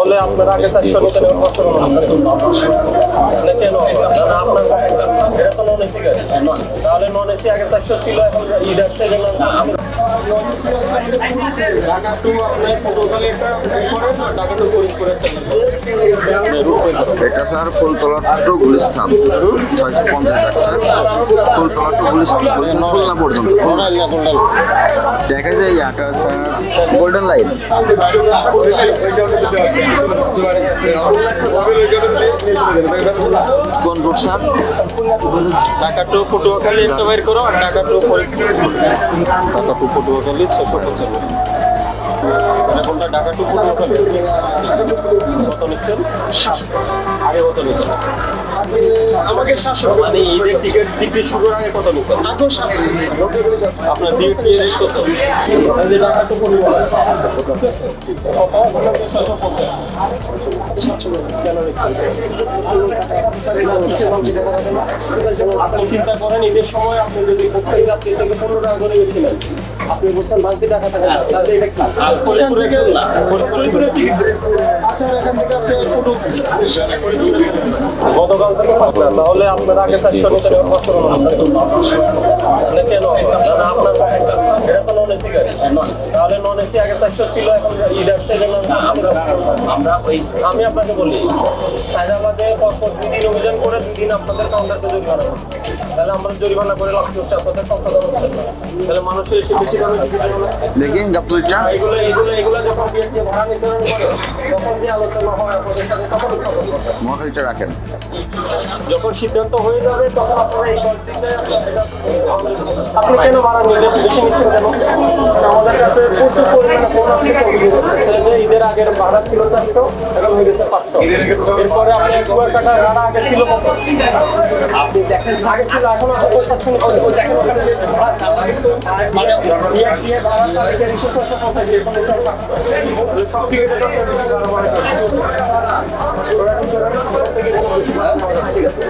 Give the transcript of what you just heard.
তাহলে আপনার আগে চারশো নিতে নেওয়ার কষ্ট কোনো না কেন আপনার এটা তো নন এসি গাড়ি। তাহলে নন এসি আগে চারশো ছিল এখন ঈদ আসছে ঢাকা টু আপনার পটুয়াখালী একটা ঢাকা টু একটা এটা স্যার ফুলতলা টু গুলিস্তান ছয়শো পঞ্চাশ টাকা স্যার। ফুলতলা টু গুলিস্তান খুলনা পর্যন্ত দেখা যায় ইয়াটা স্যার গোল্ডেন লাইন কোন route sir? Dhaka to Patuakhali একটা বের করো আর ঢাকা টু ঢাকা টু পটুয়াখালী ছশো পঁচানব্বই মানে কোনটা ঢাকা টু পটুয়াখালী কত নিচ্ছেন? আগে কত নিতেন আমাকে মানে ঈদের টিকিট টিকিট শুরুর আগে কত নিতেন আপনার বিয়ে শেষ কত ঢাকা টু আপনি চিন্তা করেন ঈদের সময় আপনি যদি যাত্রী থেকে পনেরো টাকা করে গেছিলেন। আপনি বলছেন বালতি টাকা থাকে না তাহলে এটা কি? আর ফরিদপুরে না ফরিদপুরে টিকিট আছে এখান থেকে আছে কুটুব গতকাল থেকে পাবনা তাহলে আপনার আগে চারশো নিতে নেওয়ার না না কেন? না আপনার এটা তো নন এসি গাড়ি। তাহলে নন এসি আগে চারশো ছিল এখন ঈদ আসছে জন্য আমরা আমরা ওই আমি আপনাকে বলি সায়দাবাদে পরপর দুই দিন অভিযান করে দুই দিন আপনাদের কাউন্টারকে জরিমানা তাহলে আমরা জরিমানা করে লক্ষ্য হচ্ছে? আপনাদের সংশোধন হচ্ছে দেখি গাবতলিটা এগুলো এগুলো এগুলো যখন বিএনপি ভাড়া নির্ধারণ করে তখন যে আলোচনা হয় আপনাদের সাথে তখন উত্থাপন মহাখালীটা রাখেন। যখন সিদ্ধান্ত হয়ে যাবে তখন আপনারা এই আপনি কেন ভাড়া নিলেন বেশি নিচ্ছেন কেন? আমাদের কাছে প্রচুর পরিমাণে ফোন যে ঈদের আগের ভাড়া ছিল চারশো এখন হয়ে গেছে পাঁচশো। এরপরে আপনি স্কোয়ার কাটার ভাড়া আগে ছিল কত? আপনি দেখেন আগে ছিল এখন আছে দেখেন ওখানে মানে ওরা থেকে ঠিক আছে?